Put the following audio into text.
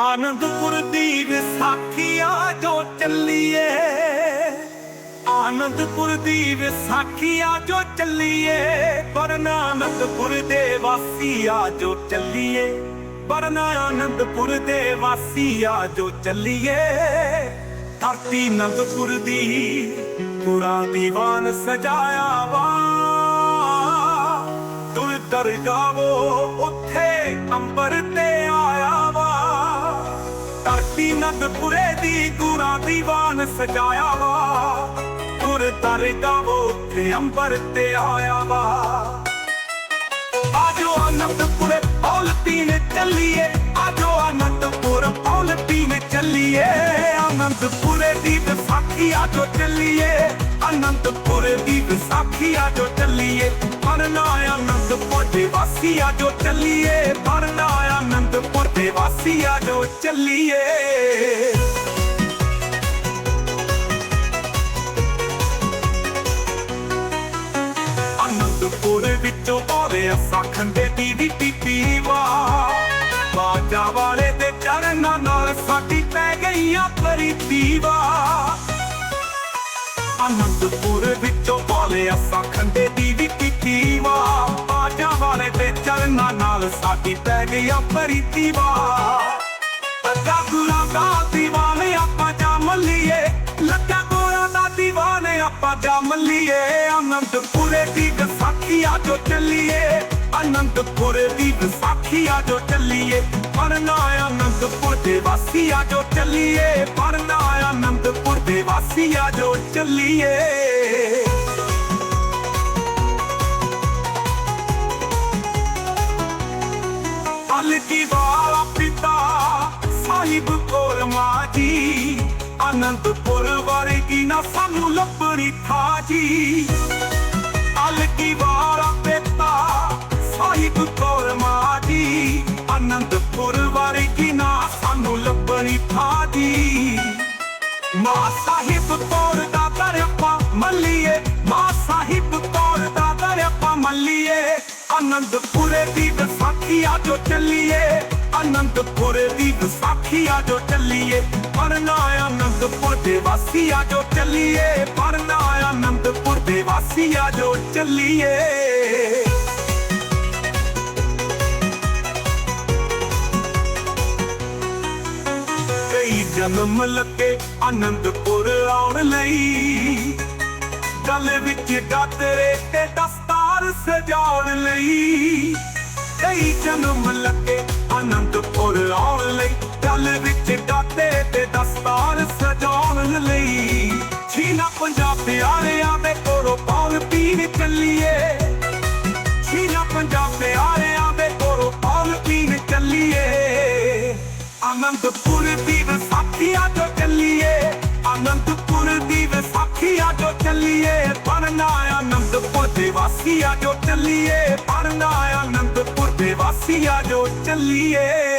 ਆਨੰਦਪੁਰ ਦੀ ਵਿਸਾਖੀਆ ਜੋ ਚੱਲੀਏ। ਆਨੰਦਪੁਰ ਦੀ ਵਿਸਾਖੀਆ ਜੋ ਚੱਲੀਏ। ਵਰਨਾ ਆਨੰਦਪੁਰ ਦੇ ਵਾਸੀਆ ਜੋ ਚੱਲੀਏ। ਵਰਨਾ ਆਨੰਦਪੁਰ ਦੇ ਵਾਸੀਆ ਜੋ ਚੱਲੀਏ। ਧਰਤੀ ਆਨੰਦਪੁਰ ਦੀ ਪੂਰਾ ਦੀਵਾਨ ਸਜਾਇਆ ਵਾ। ਤੁਰ ਦਰ ਧਰਤੀ ਨੰਦਪੁਰੇ ਦੀ ਗੁਰਾਂ ਦੀਵਾਨ ਸਜਾਇਆ ਵਾ। ਤੁਰ ਦਰ ਉੱਥੇ ਅੰਬਰ ਤੇ ਆਇਆ ਵਾ। ਆਜੋ ਆਨੰਦਪੁਰ ਔਲਤੀ ਨੇ ਚੱਲੀਏ। ਆਜੋ ਅਨੰਦਪੁਰ, ਔਲਤੀ ਨੇ ਚੱਲੀਏ। ਆਨੰਦਪੁਰੇ ਦੀ ਵਿਸਾਖੀ ਆਜੋ ਚੱਲੀਏ। ਅਨੰਦਪੁਰ ਦੀ ਵਿਸਾਖੀ ਆ ਜੋ ਚੱਲੀਏ। ਪਰਨਾ ਆਨੰਦਪੁਰ ਦੇ ਵਾਸੀ ਆਜੋ ਚੱਲੀਏ। ਪਰਨਾ ਅਨੰਦਪੁਰ ਦੇ ਵਾਸੀ ਆ ਆਜੋ ਚੱਲੀਏ। ਅਨੰਦਪੁਰ ਵਿੱਚੋਂ ਆਵੇ ਅਸਾਖੰਡੇ ਦੀ ਦੀ ਪੀਵਾ ਬਾਜਾ ਵਾਲੇ ਦੇ ਚਰਨਾਂ ਨਾਲ ਸਾਡੀ ਪੈ ਗਈਆਂ ਪ੍ਰੀਤੀਵਾ ਅਨੰਦਪੁਰ ਵਿੱਚੋਂ ਆਵੇ ਅਸਾਖੰਡੇ ਦੀ ਦੀ ਪੀਵਾ ਬਾਜਾ ਵਾਲੇ ਦੇ ਚਰਨਾਂ ਨਾਲ ਸਾਡੀ ਪੈ ਗਈ ਆ ਗਈਆਂ ਪ੍ਰੀਤੀਵਾ ਅੱਗਾ ਗੁਰਾਂ ਦਾ ਦੀਵਾਨੇ ਆਪਾਂ ਜੰਮ ਲਈਏ। ਲੱਗਾ ਗੋਰਾਂ ਦਾ ਦੀਵਾਨੇ ਆਪਾਂ ਜੰਮ ਲਈਏ। ਆਨੰਦਪੁਰੇ ਦੀ ਗਸਾਖੀ ਆ ਜੋ ਚੱਲੀਏ। ਅਨੰਦਪੁਰ ਦੀ ਵਿਸਾਖੀ ਆ ਜੋ ਚੱਲੀਏ। ਪਰਨਾ ਅਨੰਦਪੁਰ ਦੇ ਵਾਸੀ ਆ ਜੋ ਚੱਲੀਏ। ਪਰਨਾ ਅਨੰਦਪੁਰ ਦੇ ਵਾਸੀ ਆ ਜੋ ਚੱਲੀਏ। ਅਲਕੀ ਵਾਲਾ ਪਿਤਾ ਸਾਹਿਬ ਕੋਲ ਮਾਜੀ। ਅਨੰਦਪੁਰ ਵਰਗੀ ਨਾ ਸਾਨੂੰ ਲੱਭਣੀ ਥਾ ਜੀ ਅਲਕੀ ਵਾਲਾ ਸਾਹਿਬ ਕੋਲ ਮਾਜੀ ਅਨੰਦਪੁਰ ਵਰਗੀ ਨਾ ਸਾਨੂੰ ਲੱਭਣੀ ਥਾ ਜੀ ਸਾਹਿਬ ਕੋਲ ਦਾ ਦਰਪਾ ਮੱਲੀਏ, ਮਾਂ ਸਾਹਿਬ ਕੋਲ ਦਾ ਦਰਪਾ ਮੱਲੀਏ। ਆਨੰਦਪੁਰੇ ਦੀ ਵਿਸਾਖੀ ਆ ਜੋ ਚੱਲੀਏ, ਆਨੰਦਪੁਰੇ ਦੀ ਵਿਸਾਖੀ ਆ ਜੋ ਚੱਲੀਏ। ਪਰਨਾ ਅਨੰਦਪੁਰ ਦੇ ਵਾਸੀ ਆ ਜੋ ਚੱਲੀਏ, ਪਰਨਾ ਅਨੰਦਪੁਰ ਦੇ ਵਾਸੀ ਆ ਜੋ ਚੱਲੀਏ। ਜਨਮ ਲੱਗੇ ਆਨੰਦਪੁਰ ਆਉਣ ਲਈ। ਗਲ ਵਿੱਚ ਗਾਤਰੇ ਤੇ ਦਸਤਾਰ ਸਜਾਉਣ ਲਈ। ਕਈ ਜਨਮ ਲੱਗੇ ਆਨੰਦਪੁਰ ਆਉਣ ਲਈ। ਗਲ ਵਿੱਚ ਗਾਤੇ ਤੇ ਦਸਤਾਰ ਸਜਾਉਣ ਲਈ। ਛੀਨਾ ਪੰਜਾਬ ਪਿਆਰਿਆਂ ਦੇ ਕੋਲੋਂ ਪਾਉਣ ਪੀਣ ਚੱਲੀਏ। ਛੀਨਾ ਪੰਜਾਬ ਪਿਆਰਿਆਂ ਦੇ ਕੋਲੋਂ ਪਾਉਣ ਪੀਣ ਚੱਲੀਏ। ਆਨੰਦਪੁਰ ਦੀ ਅਨੰਦਪੁਰ ਦੀ ਵਿਸਾਖੀ ਆ ਜੋ ਚੱਲੀਏ ਪਰਨਾ ਅਨੰਦਪੁਰ ਦੇ ਵਾਸੀ ਆ ਜੋ ਚੱਲੀਏ ਪਰਨਾ ਅਨੰਦਪੁਰ ਦੇ ਵਾਸੀ ਆ ਜੋ ਚੱਲੀਏ।